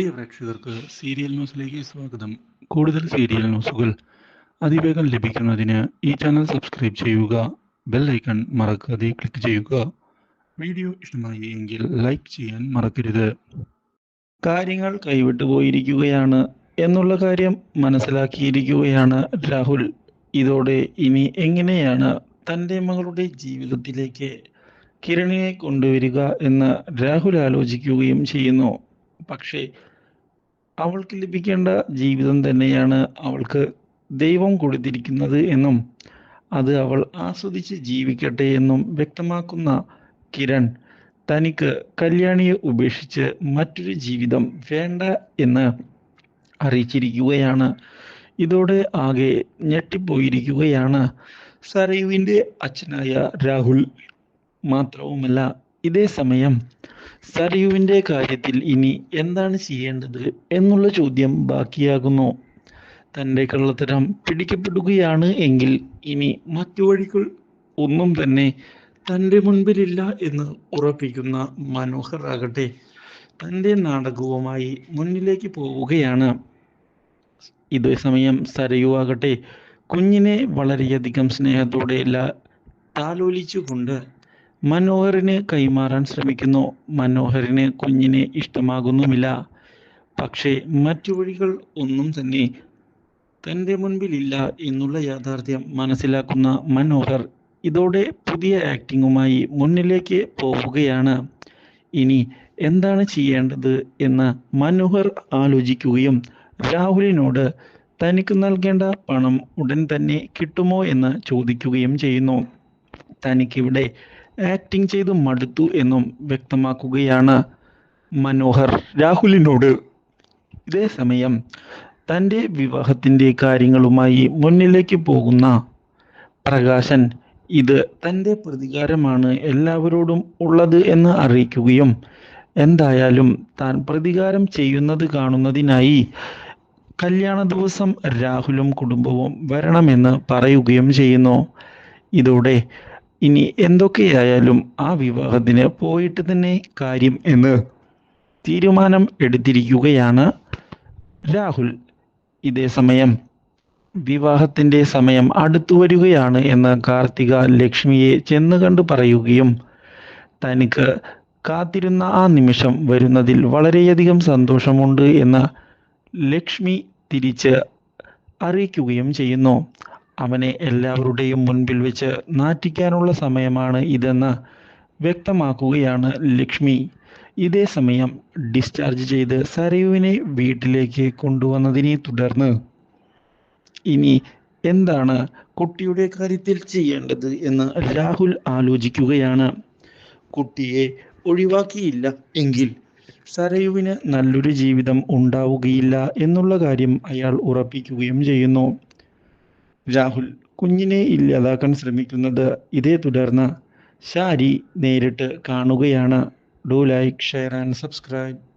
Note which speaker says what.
Speaker 1: പ്രിയ പ്രേക്ഷകർക്ക് സീരിയൽ ന്യൂസിലേക്ക് സ്വാഗതം. കൂടുതൽ സീരിയൽ ന്യൂസുകൾ അതിവേഗം ലഭിക്കുന്നതിന് ഈ ചാനൽ സബ്സ്ക്രൈബ് ചെയ്യുക ബെൽ ഐക്കൺ മറക്കാതെ ക്ലിക്ക് ചെയ്യുക. വീഡിയോ ഇഷ്ടമായി എങ്കിൽ ലൈക്ക് ചെയ്യാൻ മറക്കരുത്. കാര്യങ്ങൾ കൈവിട്ടു പോയിരിക്കുകയാണ് എന്നുള്ള കാര്യം മനസ്സിലാക്കിയിരിക്കുകയാണ് രാഹുൽ. ഇതോടെ ഇനി എങ്ങനെയാണ് തന്റെ മകളുടെ ജീവിതത്തിലേക്ക് കിരണിനെ കൊണ്ടുവരിക എന്ന് രാഹുൽ ആലോചിക്കുകയും ചെയ്യുന്നു. പക്ഷേ അവൾക്ക് ലഭിക്കേണ്ട ജീവിതം തന്നെയാണ് അവൾക്ക് ദൈവം കൊടുത്തിരിക്കുന്നത് എന്നും അത് അവൾ ആസ്വദിച്ച് ജീവിക്കട്ടെ എന്നും വ്യക്തമാക്കുന്ന കിരൺ തനിക്ക് കല്യാണിയെ ഉപേക്ഷിച്ച് മറ്റൊരു ജീവിതം വേണ്ട എന്ന് അറിയിച്ചിരിക്കുകയാണ്. ഇതോടെ ആകെ ഞെട്ടിപ്പോയിരിക്കുകയാണ് സരയുവിന്റെ അച്ഛനായ രാഹുൽ. മാത്രവുമല്ല ഇതേ സമയം സരയുവിന്റെ കാര്യത്തിൽ ഇനി എന്താണ് ചെയ്യേണ്ടത് എന്നുള്ള ചോദ്യം ബാക്കിയാകുന്നു. തന്റെ കള്ളത്തരം പിടിക്കപ്പെടുകയാണ് എങ്കിൽ ഇനി മറ്റു വഴികൾ ഒന്നും തന്നെ തന്റെ മുൻപിലില്ല എന്ന് ഉറപ്പിക്കുന്ന മനോഹർ ആകട്ടെ. തന്റെ നാടകവുമായി മുന്നിലേക്ക് പോവുകയാണ്. ഇതേ സമയം സരയു ആകട്ടെ കുഞ്ഞിനെ വളരെയധികം സ്നേഹത്തോടെ താലോലിച്ചുകൊണ്ട് മനോഹറിന് കൈമാറാൻ ശ്രമിക്കുന്നു. മനോഹറിന് കുഞ്ഞിനെ ഇഷ്ടമാകുന്നുമില്ല. പക്ഷേ മറ്റു വഴികൾ ഒന്നും തന്നെ തന്റെ മുൻപിലില്ല എന്നുള്ള യാഥാർത്ഥ്യം മനസ്സിലാക്കുന്ന മനോഹർ ഇതോടെ പുതിയ ആക്ടിങ്ങുമായി മുന്നിലേക്ക് പോവുകയാണ്. ഇനി എന്താണ് ചെയ്യേണ്ടത് എന്ന് മനോഹർ ആലോചിക്കുകയും രാഹുലിനോട് തനിക്ക് നൽകേണ്ട പണം ഉടൻ തന്നെ കിട്ടുമോ എന്ന് ചോദിക്കുകയും ചെയ്യുന്നു. തനിക്കിവിടെ ആക്ടിങ് ചെയ്ത് മടുത്തു എന്നും വ്യക്തമാക്കുകയാണ് മനോഹർ രാഹുലിനോട്. ഇതേ സമയം തന്റെ വിവാഹത്തിന്റെ കാര്യങ്ങളുമായി മുന്നിലേക്ക് പോകുന്ന പ്രകാശൻ ഇത് തന്റെ പ്രതികാരമാണ് എല്ലാവരോടും ഉള്ളത് എന്ന് അറിയിക്കുകയും എന്തായാലും താൻ പ്രതികാരം ചെയ്യുന്നത് കാണുന്നതിനായി കല്യാണ ദിവസം രാഹുലും കുടുംബവും വരണമെന്ന് പറയുകയും ചെയ്യുന്നു. ഇതോടെ ഇനി എന്തൊക്കെയായാലും ആ വിവാഹത്തിന് പോയിട്ട് തന്നെ കാര്യം എന്ന് തീരുമാനം എടുത്തിരിക്കുകയാണ് രാഹുൽ. ഇതേ സമയം വിവാഹത്തിന്റെ സമയം അടുത്തു വരികയാണ് എന്ന് കാർത്തിക ലക്ഷ്മിയെ ചെന്ന് കണ്ട് പറയുകയും തനിക്ക് കാത്തിരുന്ന ആ നിമിഷം വരുന്നതിൽ വളരെയധികം സന്തോഷമുണ്ട് എന്ന് ലക്ഷ്മി തിരിച്ച് അറിയിക്കുകയും ചെയ്യുന്നു. അവനെ എല്ലാവരുടെയും മുൻപിൽ വെച്ച് നാറ്റിക്കാനുള്ള സമയമാണ് ഇതെന്ന് വ്യക്തമാക്കുകയാണ് ലക്ഷ്മി. ഇതേ സമയം ഡിസ്ചാർജ് ചെയ്ത് സരയുവിനെ വീട്ടിലേക്ക് കൊണ്ടുവന്നതിനെ തുടർന്ന് ഇനി എന്താണ് കുട്ടിയുടെ കാര്യത്തിൽ ചെയ്യേണ്ടത്? എന്ന് രാഹുൽ ആലോചിക്കുകയാണ്. കുട്ടിയെ ഒഴിവാക്കിയില്ല എങ്കിൽ സരയുവിന് നല്ലൊരു ജീവിതം ഉണ്ടാവുകയില്ല എന്നുള്ള കാര്യം അയാൾ ഉറപ്പിക്കുകയും ചെയ്യുന്നു. രാഹുൽ കുഞ്ഞിനെ ഇല്ലാതാക്കാൻ ശ്രമിക്കുന്നത് ഇതേ തുടർന്ന് ഷാരി നേരിട്ട് കാണുകയാണ്. Do like share and subscribe.